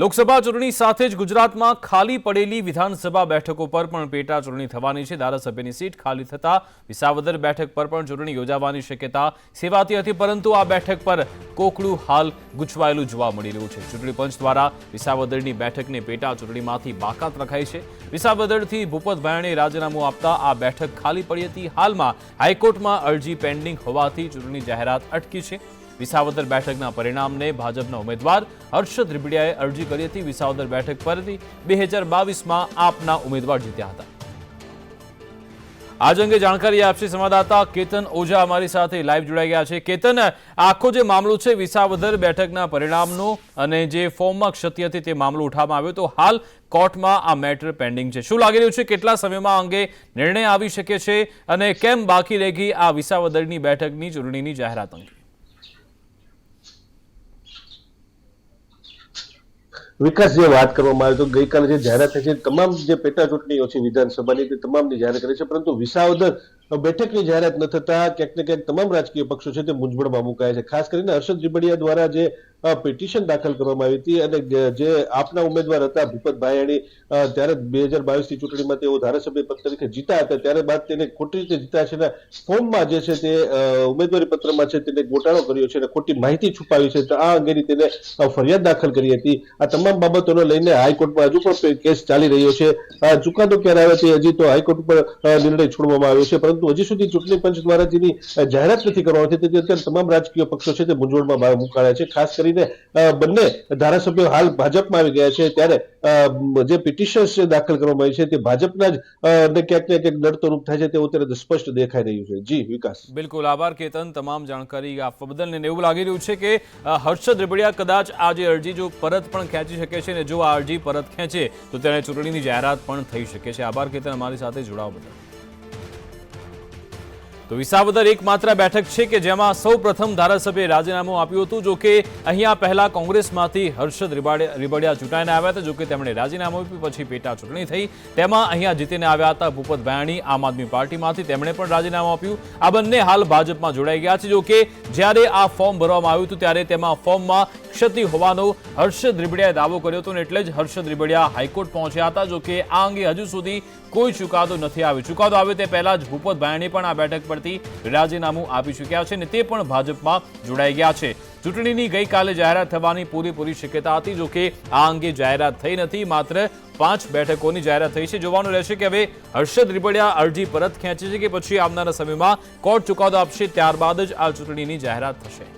લોકસભા ચૂંટણી સાથે જ ગુજરાતમાં ખાલી પડેલી વિધાનસભા બેઠકો પર પણ પેટા ચૂંટણી થવાની છે. ધારાસભ્યની સીટ ખાલી થતા વિસાવદર બેઠક પર પણ ચૂંટણી યોજાવાની શક્યતા સેવાતી હતી, પરંતુ આ બેઠક પર કોકડું હાલ ગૂંચવાયેલું જોવા મળી રહ્યું છે. ચૂંટણી પંચ દ્વારા વિસાવદરની બેઠકને પેટા ચૂંટણીમાંથી બાકાત રખાઈ છે. વિસાવદરથી ભૂપત રાજીનામું આપતા આ બેઠક ખાલી પડી હતી. હાલમાં હાઈકોર્ટમાં અરજી પેન્ડિંગ હોવાથી ચૂંટણી જાહેરાત અટકી છે. વિસાવદર બેઠકના પરિણામને ભાજપના ઉમેદવાર હર્ષદ દ્રિબડિયાએ અરજી કરી હતી. વિસાવદર બેઠક પરથી બે હજાર બાવીસમાં આપના ઉમેદવાર જીત્યા હતા. આજ અંગે જાણકારી આપશે સંવાદદાતા કેતન ઓઝા અમારી સાથે લાઈવ જોડાઈ ગયા છે. કેતન, આખો જે મામલો છે વિસાવદર બેઠકના પરિણામનો અને જે ફોર્મમાં ક્ષતિ હતી તે મામલો ઉઠાવવામાં આવ્યો. તો હાલ કોર્ટમાં આ મેટર પેન્ડિંગ છે. શું લાગી રહ્યું છે? કેટલા સમયમાં અંગે નિર્ણય આવી શકે છે? અને કેમ બાકી રહી આ વિસાવદરની બેઠકની ચૂંટણીની જાહેરાત અંગે? વિકાસ જે વાત કરવામાં આવે તો ગઈકાલે જે જાહેરાત થઈ છે, તમામ જે પેટા ચૂંટણીઓ છે વિધાનસભાની, તે તમામની જાહેરાત કરી છે, પરંતુ વિસાવદર બેઠકની જાહેરાત ન થતા ક્યાંક ને ક્યાંક તમામ રાજકીય પક્ષો છે તે મૂંઝવણમાં મુકાયા છે. ખાસ કરીને હર્ષદ રીબડિયા દ્વારા જે પિટિશન દાખલ કરવામાં આવી હતી અને જે આપના ઉમેદવાર હતા, ભૂપત ભાયાણી ત્યારે બે હજાર બાવીસની ચૂંટણીમાં તેઓ ધારાસભ્ય પદ તરીકે જીતા હતા. ત્યારે બાદ તેને ખોટી રીતે જીતા છે ફોર્મમાં જે છે તે ઉમેદવારી પત્રમાં છે તેને ગોટાળો કર્યો છે અને ખોટી માહિતી છુપાવી છે. તો આ અંગેની તેને ફરિયાદ દાખલ કરી હતી. આ તમામ બાબતોને લઈને હાઈકોર્ટમાં હજુ પણ કેસ ચાલી રહ્યો છે. ચુકાદો ક્યારે આવે છે હજી તો હાઈકોર્ટ ઉપર નિર્ણય છોડવામાં આવ્યો છે. પરંતુ હજી સુધી ચૂંટણી પંચ દ્વારા જેની જાહેરાત નથી કરવામાં આવી તેથી અત્યારે તમામ રાજકીય પક્ષો છે તે મૂંઝવણમાં મુકાયા છે. ખાસ કરીને બંને ધારાસભ્યો હાલ ભાજપમાં આવી ગયા છે ત્યારે જે પિટિશન્સ દાખલ કરવામાં આવી છે તે ભાજપના જ ને ક્યાંક ને ક્યાંક નડતો રૂપ થાય છે તેવું અત્યારે સ્પષ્ટ દેખાઈ રહ્યું છે. જી, વિકાસ. બિલકુલ, આભાર કેતન, તમામ જાણકારી આપવા બદલ. ને એવું લાગી રહ્યું છે કે હર્ષદ રેબડિયા કદાચ આ જે અરજી જો પરત પણ ખેંચી શકે છે ને જો આ અરજી પરત ખેંચે, તો તેને ચૂંટણીની જાહેરાત પણ થઈ શકે છે. આભાર કેતન, અમારી સાથે જોડાવા બદલ. તો વિસાવદર એકમાત્ર બેઠક છે કે જેમાં સૌ પ્રથમ ધારાસભ્યએ રાજીનામું આપ્યું હતું, જો કે અહીંયા પહેલા કોંગ્રેસમાંથી હર્ષદ રીબાડે- રીબડિયા ચૂંટાઈને આવ્યા હતા, જો કે તેમણે રાજીનામું આપ્યું, પછી પેટા ચૂંટણી થઈ. તેમાં અહીંયા જીતીને આવ્યા હતા ભૂપત ભાયાણી, આમ આદમી પાર્ટીમાંથી તેમણે પણ રાજીનામું આપ્યું. આ બંને હાલ ભાજપમાં જોડાઈ ગયા છે. જો કે જ્યારે આ ફોર્મ ભરવામાં આવ્યું હતું, ત્યારે તેમાં ફોર્મમાં ક્ષતિ હોવાનો હર્ષદ રીબડિયાએ દાવો કર્યો હતો અને એટલે જ હર્ષદ રીબડિયા હાઈકોર્ટ પહોંચ્યા હતા જોકે આ અંગે હજુ સુધી કોઈ ચુકાદો નથી આવ્યો. ચુકાદો આવે તે પહેલા જ ભૂપત ભાયાણી પણ આ બેઠક પરથી રાજીનામું આપી ચૂક્યા છે અને તે પણ ભાજપમાં જોડાઈ ગયા છે. ચૂંટણીની ગઈકાલે જાહેરાત થવાની પૂરેપૂરી શક્યતા હતી જોકે આ અંગે જાહેરાત થઈ નથી, માત્ર પાંચ બેઠકોની જાહેરાત થઈ છે. જોવાનું રહેશે કે હવે હર્ષદ રીબડિયા અરજી પરત ખેંચે છે કે પછી આવનારા સમયમાં કોર્ટ ચુકાદો આપશે, ત્યારબાદ જ આ ચૂંટણીની જાહેરાત થશે.